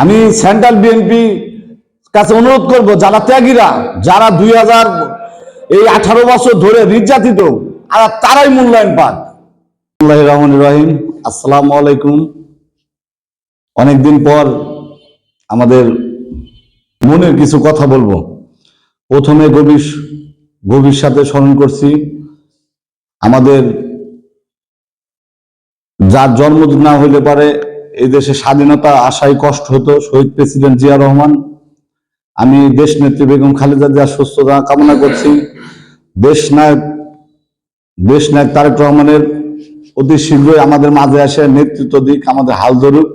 আমি central BNP কাছে অনুরোধ করব, যারা ত্যাগীরা, যারা দুই হাজার এই আঠারো বছর ধরে নির্যাতিত, আর তারাই মূল্যায়ন আল্লাহ রহমান রহিম। আসসালামু আলাইকুম। অনেকদিন পর আমাদের মনের কিছু কথা বলব। প্রথমে গভীর গভীর সাথে স্মরণ করছি, আমাদের যার জন্মদিন না হইলে পারে দেশে স্বাধীনতা আশাই কষ্ট হতো, শহীদ প্রেসিডেন্ট জিয়া রহমান। আমি দেশ নেত্রী বেগম খালেদা জিয়ার সুস্থতা কামনা করছি। দেশ নায়ক দেশ নায়ক তারেক রহমানের অতি শীঘ্রই আমাদের মাঝে আসে নেতৃত্ব দিক, আমাদের হাল ধরুক।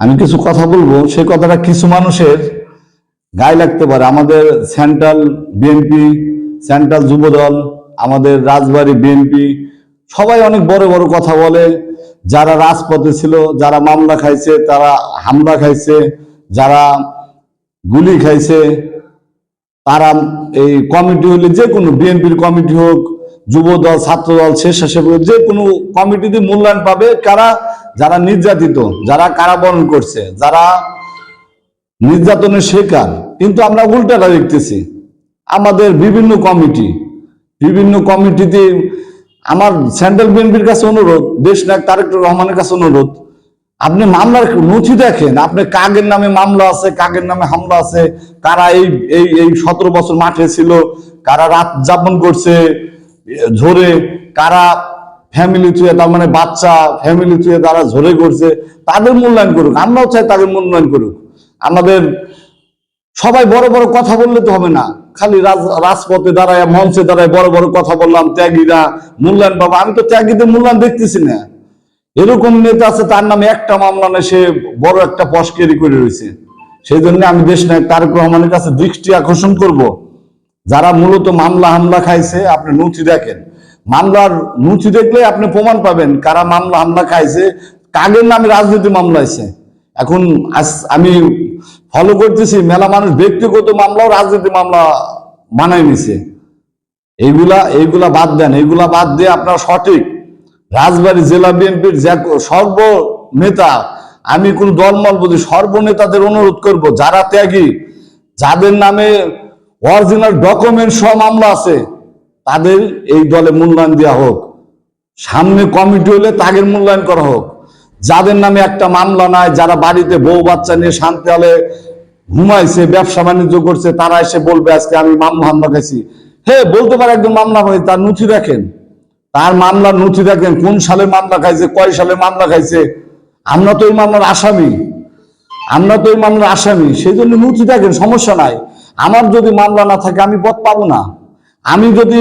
আমি কিছু কথা বলব সেই কথাটা কিছু মানুষের গায়ে লাগতে পারে। আমাদের সেন্ট্রাল বিএনপি, সেন্ট্রাল যুবদল, আমাদের রাজবাড়ী বিএনপি, সবাই অনেক বড় বড় কথা বলে। যারা রাজপথে ছিল, যারা মামলা খাইছে, তারা হামলা খাইছে, যারা গুলি খাইছে, তারা এই কমিটি হলে যে কোনো বিএনপির কমিটি হোক যুব দল ছাত্র দল স্বেচ্ছাসেবক, যে কোনো কমিটিতে মূল্যায়ন পাবে কারা? যারা নির্যাতিত, যারা কারাবরণ করছে, যারা নির্যাতনের শিকার। কিন্তু আমরা উল্টাটা দেখতেছি। আমাদের বিভিন্ন কমিটি, বিভিন্ন কমিটিতে আমার সেন্ট্রাল বিএনপির কাছে অনুরোধ, দেশ নায়ক তারেক রহমানের কাছে অনুরোধ। আপনি মামলার নথি দেখেন, আপনি কাগের নামে মামলা আছে কাগের নামে হামলা আছে, কারা এই এই এই সতেরো বছর মাঠে ছিল, কারা রাত যাপন করছে ঝরে, কারা ফ্যামিলি থুয়ে, তার মানে বাচ্চা ফ্যামিলি থুয়ে তারা ঝরে করছে, তাদের মূল্যায়ন করুক, আমরাও চাই তাদের মূল্যায়ন করুক। আমাদের সবাই বড় বড় কথা বললে তো হবে না। খালি রাজপথে দাঁড়ায়, মঞ্চে দাঁড়ায় বড় বড় কথা বললাম, ত্যাগীরা, মূল্যায়ন পাবো আমি তো ত্যাগীদের মূল্যায়ন দেখতেছি না। এরকম নেতা আছে, তার নামে একটা মামলা নেই, সে বড় একটা পস্কেরি করে রয়েছে। সেই জন্য আমি দেশ নায়ক তারেক রহমানের কাছে দৃষ্টি আকর্ষণ করব। যারা মূলত মামলা হামলা খাইছে, আপনি নথি দেখেন। মামলার নথি দেখলে আপনি প্রমাণ পাবেন কারা মামলা হামলা খাইছে কাগের নামে রাজনীতি মামলা আছে এখন আমি ফলো করতেছি, মেলা মানুষ ব্যক্তিগত মামলাও রাজনীতি মামলা মানায় নিছে। এইগুলা এইগুলা বাদ দেন। এইগুলা বাদ দিয়ে আপনার সঠিক। রাজবাড়ী জেলা বিএনপির সর্ব নেতা আমি কোন দলমল বুঝি, সর্বনেতাদের অনুরোধ করব, যারা ত্যাগী, যাদের নামে অরিজিনাল ডকুমেন্ট সহ মামলা আছে, তাদের এই দলে মূল্যায়ন দেওয়া হোক। সামনে কমিটি হলে তাদের মূল্যায়ন করা হোক। যাদের নামে একটা মামলা নাই, যারা বাড়িতে বউ বাচ্চা নিয়ে শান্তি হলে ঘুমাইছে, ব্যবসা বাণিজ্য করছে, তারা এসে বলবে, আজকে আমি মামলা হামলা খাইছি হে, বলতে পারে একজন মামলা হয় তার নথি দেখেন তার মামলার নথি দেখেন কোন সালে মামলা খাইছে, কয় সালে মামলা খাইছে। আমরা তো এই মামলার আসামি। আমরা তো এই মামলার আসামি সেই জন্য নথি দেখেন সমস্যা নাই। আমার যদি মামলা না থাকে, আমি পথ পাবো না। আমি যদি